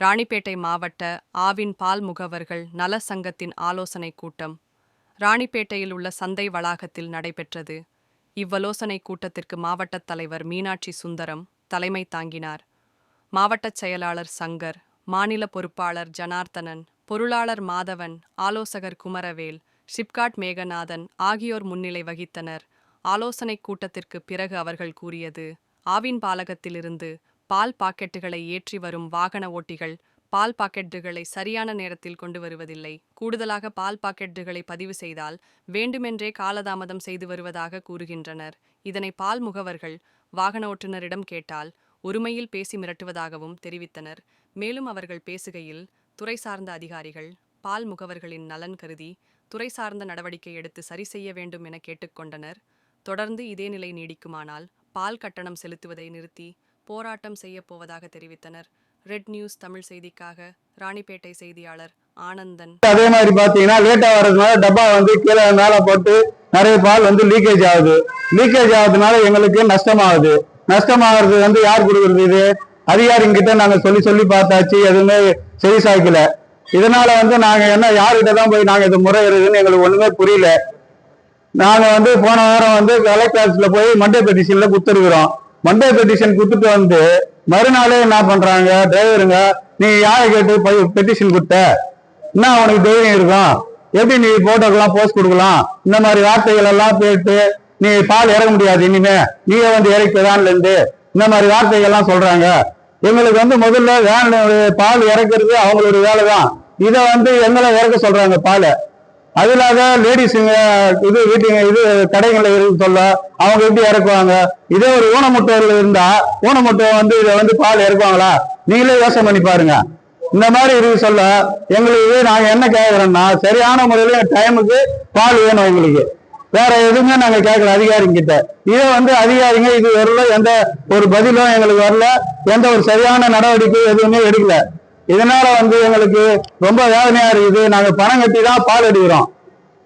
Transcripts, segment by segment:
ராணிப்பேட்டை மாவட்ட ஆவின் பால் முகவர்கள் நல சங்கத்தின் ஆலோசனைக் கூட்டம் ராணிப்பேட்டையில் உள்ள சந்தை வளாகத்தில் நடைபெற்றது. இவ்வலோசனைக் கூட்டத்திற்கு மாவட்ட தலைவர் மீனாட்சி சுந்தரம் தலைமை தாங்கினார். மாவட்டச் செயலாளர் சங்கர் மாநில பொறுப்பாளர் ஜனார்த்தனன் பொருளாளர் மாதவன் ஆலோசகர் குமரவேல் ஷிப்காட் மேகநாதன் ஆகியோர் முன்னிலை வகித்தனர். ஆலோசனைக் கூட்டத்திற்கு பிறகு அவர்கள் கூறியது ஆவின் பாலகத்திலிருந்து பால் பாக்கெட்டுகளை ஏற்றி வரும் வாகன ஓட்டிகள் பால் பாக்கெட்டுகளை சரியான நேரத்தில் கொண்டு வருவதில்லை. கூடுதலாக பால் பாக்கெட்டுகளை பதிவு செய்தால் வேண்டுமென்றே காலதாமதம் செய்து வருவதாக கூறுகின்றனர். இதனை பால் முகவர்கள் வாகன ஓட்டுநரிடம் கேட்டால் ஒருமையில் பேசி மிரட்டுவதாகவும் தெரிவித்தனர். மேலும் அவர்கள் பேசுகையில் துறை சார்ந்த அதிகாரிகள் பால் முகவர்களின் நலன் கருதி துறை சார்ந்த நடவடிக்கை எடுத்து சரி செய்ய வேண்டும் என கேட்டுக்கொண்டனர் தொடர்ந்து இதே நிலை நீடிக்குமானால் பால் கட்டணம் செலுத்துவதை நிறுத்தி போராட்டம் செய்யப் போவதாக தெரிவித்தனர். ரெட் நியூஸ் தமிழ் செய்திக்காக ராணிப்பேட்டை செய்தியாளர் ஆனந்தன். அதே மாதிரி பாத்தீங்கன்னா லேட்டா வர்றதுனால டப்பா வந்து கீழே மேல போட்டு நிறைய பால் வந்து லீக்கேஜ் ஆகுது. லீக்கேஜ் ஆகுதுனால எங்களுக்கு நஷ்டமாகுது. நஷ்டமாகிறது வந்து யார் கொடுக்குறது இது? அதிகாரிங்கிட்ட நாங்க சொல்லி சொல்லி பார்த்தாச்சு. எதுவுமே சரி சாய்க்கல இதனால வந்து நாங்க என்ன யார்கிட்ட தான் போய் நாங்க இது முறையிடுறதுன்னு எங்களுக்கு ஒண்ணுமே புரியல. நாங்க வந்து போன வாரம் வந்து கலெக்டர் ஆஃபீஸ்ல போய் மண்டே பெட்டிஷன்ல கொடுத்துருக்குறோம். மண்டே பெட்டிஷன் கொடுத்துட்டு வந்து மறுநாளே என்ன பண்றாங்க? டிரைவருங்க நீ யாரை கேட்டு போய் பெட்டிஷன் கொடுத்த? என்ன உனக்கு தைரியம் இருக்கும்? எப்படி நீ போட்டோக்கெல்லாம் போஸ்ட் கொடுக்கலாம்? இந்த மாதிரி வார்த்தைகள் எல்லாம் கேட்டு நீ பால் இறக்க முடியாது இனிமே. நீயே வந்து இறக்கிதான்ல இருந்து. இந்த மாதிரி வார்த்தைகள்லாம் சொல்றாங்க. எங்களுக்கு வந்து முதல்ல வேன் பால் இறக்குறது அவங்களுடைய வேலை தான் இதை வந்து எங்களை இறக்க சொல்றாங்க பாலை. அது இல்லாத லேடிஸுங்க இது வீட்டுங்க இது கடைகளில் இருந்து சொல்ல அவங்க எப்படி இறக்குவாங்க? இதே ஒரு ஊனமுட்டோர்ல இருந்தா ஊனமுட்டை வந்து இதை வந்து பால் இறக்குவாங்களா? நீங்களே யோசனை பண்ணி பாருங்க. இந்த மாதிரி இருக்கு சொல்ல எங்களுக்கு நாங்க என்ன கேட்கறோம்னா சரியான முறையில டைமுக்கு பால் வேணும் எங்களுக்கு. வேற எதுவுமே நாங்க கேட்கல அதிகாரிங்க கிட்ட இதை வந்து அதிகாரிங்க இது வரல எந்த ஒரு பதிலும் எங்களுக்கு வரல. எந்த ஒரு சரியான நடவடிக்கை எதுவுமே எடுக்கல. இதனால வந்து எங்களுக்கு ரொம்ப வேதனையா இருக்குது. நாங்க பணம் கட்டி தான் பால் எடுக்கிறோம்.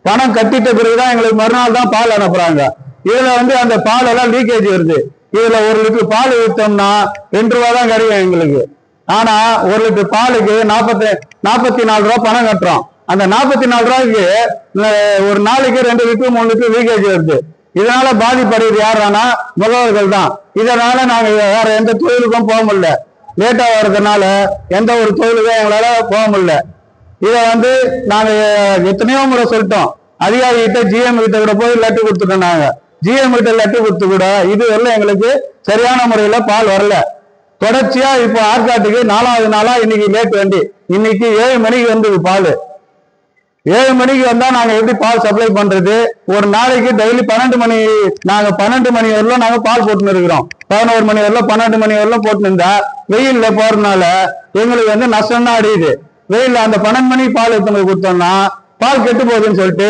பணம் கட்டிட்ட பிறகுதான் எங்களுக்கு மறுநாள் தான் பால் அனுப்புறாங்க. இதுல வந்து அந்த பால் எல்லாம் லீக்கேஜ் வருது. இதுல ஒரு லிட்டர் பால் விற்றோம்னா ரெண்டு ரூபா தான் கிடைக்கும் எங்களுக்கு. ஆனா ஒரு லிட்டர் பாலுக்கு நாற்பத்தி நாற்பத்தி நாலு ரூபா பணம் கட்டுறோம். அந்த நாற்பத்தி நாலு ரூபாய்க்கு ஒரு நாளைக்கு ரெண்டு லிட்டர் மூணு லிட்டர் லீக்கேஜ் வருது. இதனால பாதிப்படைகிறது யாரானா முகவர்கள் தான் இதனால நாங்க வேற எந்த தொழிலுக்கும் போக முடியல. லேட்டாக வர்றதுனால எந்த ஒரு தொழிலுக்கும் எங்களால் போக முடியல. இதை வந்து நாங்கள் எத்தனையோ முறை சொல்லிட்டோம். அதிகாரி கிட்ட ஜிஎம் கிட்ட கூட போய் லெட்டர் கொடுத்துட்டோம் நாங்கள் ஜிஎம் கிட்ட லெட்டர் கொடுத்து கூட இது வரல எங்களுக்கு சரியான முறையில் பால் வரல. தொடர்ச்சியா இப்போ ஆற்காட்டுக்கு நாலாவது நாளா இன்னைக்கு லேட் வண்டி. இன்னைக்கு ஏழு மணிக்கு வந்தது பால். ஏழு மணிக்கு வந்தா நாங்க எப்படி பால் சப்ளை பண்றது? ஒரு நாளைக்கு டெய்லி பன்னெண்டு மணி நாங்க பன்னெண்டு மணி வரலும் நாங்க பால் போட்டுன்னு இருக்கிறோம். பதினோரு மணி வரலும் பன்னெண்டு மணி வரலும் போட்டுன்னு இருந்தா வெயில்ல போறதுனால எங்களுக்கு வந்து நஷ்டம் தான் அடையுது வெயில்ல அந்த பன்னெண்டு மணி பால் எடுத்தவங்களுக்கு கொடுத்தோம்னா பால் கெட்டு போகுதுன்னு சொல்லிட்டு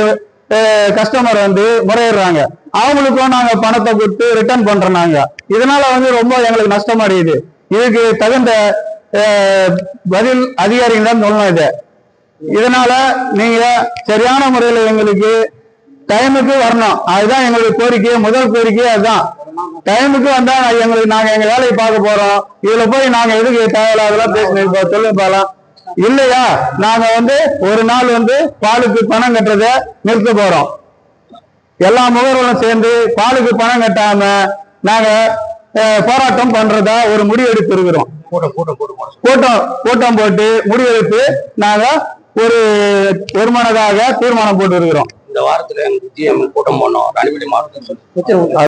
கஸ்டமர் வந்து முறையிடுறாங்க. அவங்களுக்கும் நாங்க பணத்தை கொடுத்து ரிட்டர்ன் பண்றோம் நாங்க. இதனால வந்து ரொம்ப எங்களுக்கு நஷ்டம் அடையுது இதுக்கு தகுந்த பதில் அதிகாரிகள் தான் சொல்லணும் இதை. இதனால நீங்க சரியான முறையில எங்களுக்கு டைமுக்கு வரணும். அதுதான் எங்களுக்கு கோரிக்கை முதல் கோரிக்கை அதுதான். டைமுக்கு வந்தா எங்களுக்கு நாங்க எங்க வேலையை பார்க்க போறோம். இதுல போய் நாங்க எதுக்கு தேவையில்லாதெல்லாம் பேசணும் சொல்லுங்க பாலாம் இல்லையா? நாங்க வந்து ஒரு நாள் வந்து பாலுக்கு பணம் கட்டுறத நிறுத்த போறோம். எல்லா முகவர்களும் சேர்ந்து பாலுக்கு பணம் கட்டாம நாங்க போராட்டம் பண்றதா ஒரு முடிவு எடுத்து இருக்கிறோம். கூட்டம் கூட்டம் போட்டு முடிவெடுத்து நாங்க ஒரு ஒருமனதாக தீர்மானம் போட்டு இருக்கிறோம். இந்த வாரத்துல கூட்டம் சொல்லி.